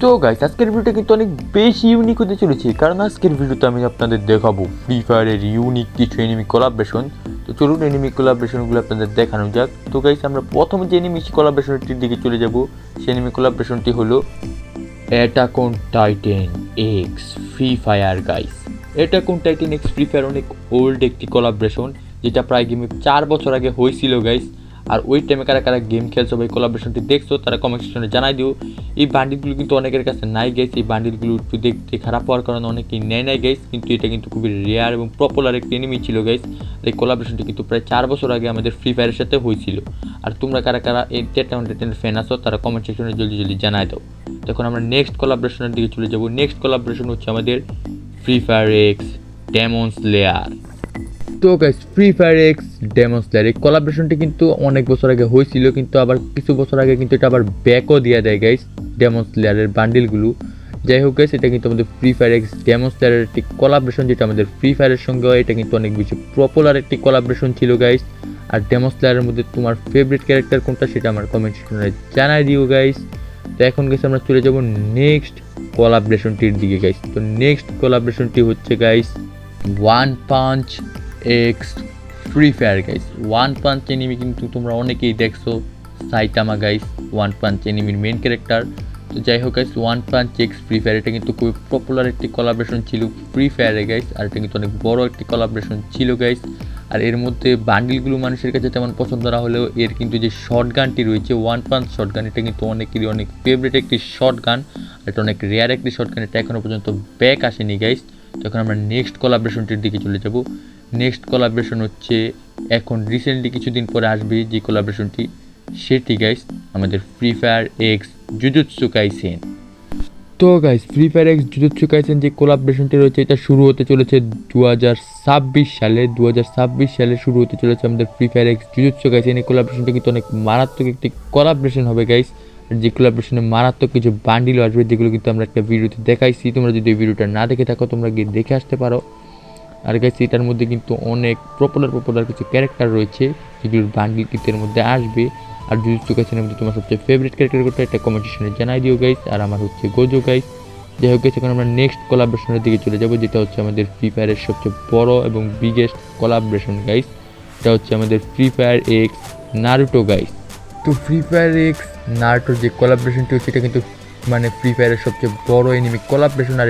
তো গাইস আজকের ভিডিওটা কিন্তু অনেক বেশি ইউনিক হতে চলেছে, কারণ আজকের ভিডিওতে আমি আপনাদের দেখাবো ফ্রি ফায়ারের ইউনিক কিছু এনিমি কোলাবরেশন তো চলুন এনিমি কোলাবরেশনগুলো আপনাদের দেখানো যাক। তো গাইস আমরা প্রথম যে এনিমি কোলাবরেশনটির দিকে চলে যাব, সেই এনিমি কোলাবরেশনটি হলো attack on titan X free fire guys attack on titan X free fire অনেক ওল্ড একটি কোলাবরেশন যেটা প্রায় গেমে চার বছর আগে হয়েছিল গাইস আর ওই টাইমে কারা কারা গেম খেলছো বা এই কোলাবরেশনটি দেখছ, তারা কমেন্ট সেকশনে জানাই দিও। এই বান্ডিলগুলো কিন্তু অনেকের কাছে নাই গেছে এই বান্ডিলগুলো একটু দেখতে খারাপ হওয়ার কারণে অনেকেই নেয় নাই গেছে কিন্তু এটা কিন্তু খুবই রেয়ার এবং পপুলার একটি এনিমি ছিল গেস এই কোলাবরেশনটি কিন্তু প্রায় চার বছর আগে আমাদের ফ্রি ফায়ারের সাথে হয়েছিল। আর তোমরা কারা কারা এই টেটা টেটেনের ফ্যান আছো, তারা কমেন্ট সেকশনে জলদি জলদি জানাই দাও। তখন আমরা নেক্সট কোলাবরেশনের দিকে চলে যাব। নেক্সট কোলাবরেশন হচ্ছে আমাদের free fire x demon slayer তো guys free fire x demon slayer এই কোলাবরেশনটি কিন্তু অনেক বছর আগে হয়েছিল কিন্তু আবার কিছু বছর আগে কিন্তু এটা আবার ব্যাকও দিয়ে দেয় গাইস ডেমনস্লারের বান্ডিলগুলো যাই হোক গাইস এটা কিন্তু আমাদের ফ্রি ফায়ার এক্স ডেমনস্লারের একটি কোলাবরেশন যেটা আমাদের ফ্রি ফায়ারের সঙ্গে হয়, এটা কিন্তু অনেক বেশি পপুলার একটি কোলাবরেশন ছিল গাইস আর ডেমনস্লারের মধ্যে তোমার ফেভারিট ক্যারেক্টার কোনটা সেটা আমার কমেন্ট সেকশনে জানাই দিও গাইস তো এখন গেছে আমরা চলে যাব নেক্সট কোলাবরেশনটির দিকে গাইস তো নেক্সট কোলাবরেশনটি হচ্ছে guys one punch x free fire guys one punch anime কিন্তু তোমরা অনেকেই দেখছ। সাইটামা গাইস ওয়ান পাঞ্চ এনিমির মেন ক্যারেক্টার তো যাই হোক guys one punch x free fire এটা কিন্তু খুবই পপুলার একটি কোলাবরেশন ছিল ফ্রি ফায়ারে গাইস আর এটা কিন্তু অনেক বড় একটি কোলাবরেশন ছিল গাইস আর এর মধ্যে বান্ডিলগুলো মানুষের কাছে তেমন পছন্দ না হলেও এর কিন্তু যে শর্ট গানটি রয়েছে ওয়ান পাঞ্চ শর্ট গান এটা কিন্তু অনেকেরই অনেক ফেভারিট একটি শর্ট গান আর এটা অনেক রেয়ার একটি শর্ট গান এটা এখনও পর্যন্ত ব্যাক আসেনি গাইস তখন আমরা নেক্সট কোলাবরেশনটির দিকে চলে যাব। নেক্সট কোলাবরেশন হচ্ছে এখন রিসেন্টলি কিছুদিন পরে আসবে যে কোলাবরেশনটি সেটি গাইস আমাদের free fire x Jujutsu Kaisen তো guys free fire x Jujutsu Kaisen যে কোলাবরেশনটি রয়েছে, এটা শুরু হতে চলেছে দু হাজার ছাব্বিশ সালে। দু হাজার ছাব্বিশ সালে শুরু হতে চলেছে আমাদের free fire x Jujutsu Kaisen এই কোলাবরেশনটা কিন্তু অনেক মারাত্মক একটি কোলাবরেশন হবে গাইস যে কোলাবরেশনে মারাত্মক কিছু বান্ডিলও আসবে, যেগুলো কিন্তু আমরা একটা ভিডিওতে দেখাইছি। তোমরা যদি ভিডিওটা না দেখে থাকো, তোমরা গিয়ে দেখে আসতে পারো। আর গাইস এটার মধ্যে কিন্তু অনেক পপুলার পপুলার কিছু ক্যারেক্টার রয়েছে। যেগুলোর বান্ডিল কিন্তু এর মধ্যে আসবে আর জুজুৎসু কাইসেনের মধ্যে তোমার সবচেয়ে ফেভারিট ক্যারেক্টার কোনটা এটা কমেন্ট সেকশনে জানাই দিও গাইস আর আমার হচ্ছে গোজো গাইস যাই হোক guys, এখন আমরা নেক্সট কোলাবরেশনের দিকে চলে যাব যেটা হচ্ছে আমাদের ফ্রি ফায়ারের সবচেয়ে বড় এবং বিগেস্ট কোলাবরেশন গাইস এটা হচ্ছে আমাদের free fire x Naruto guys তো ফ্রি ফায়ার এক্স নারুটোর যে কোলাবরেশনটি হচ্ছে এটা কিন্তু মানে ফ্রি ফায়ারের সবচেয়ে বড় এনিমি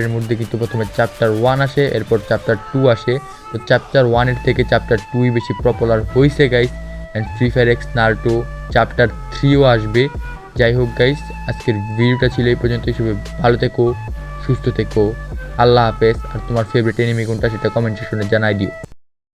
এর মধ্যে কিন্তু প্রথমে চ্যাপ্টার ওয়ান আসে, এরপর চ্যাপ্টার টু আসে। তো চ্যাপ্টার ওয়ানের থেকে চ্যাপ্টার টুই বেশি পপুলার হয়েছে guys and free fire x Naruto chapter থ্রিও আসবে। যাই হোক গাইস আজকের ভিডিওটা ছিল এই পর্যন্ত। হিসেবে ভালো থেকো, সুস্থ থেকো। আল্লাহ হাফেজ। আর তোমার ফেভারিট এনিমি কোনটা সেটা কমেন্ট সেকশনে জানাই দিও।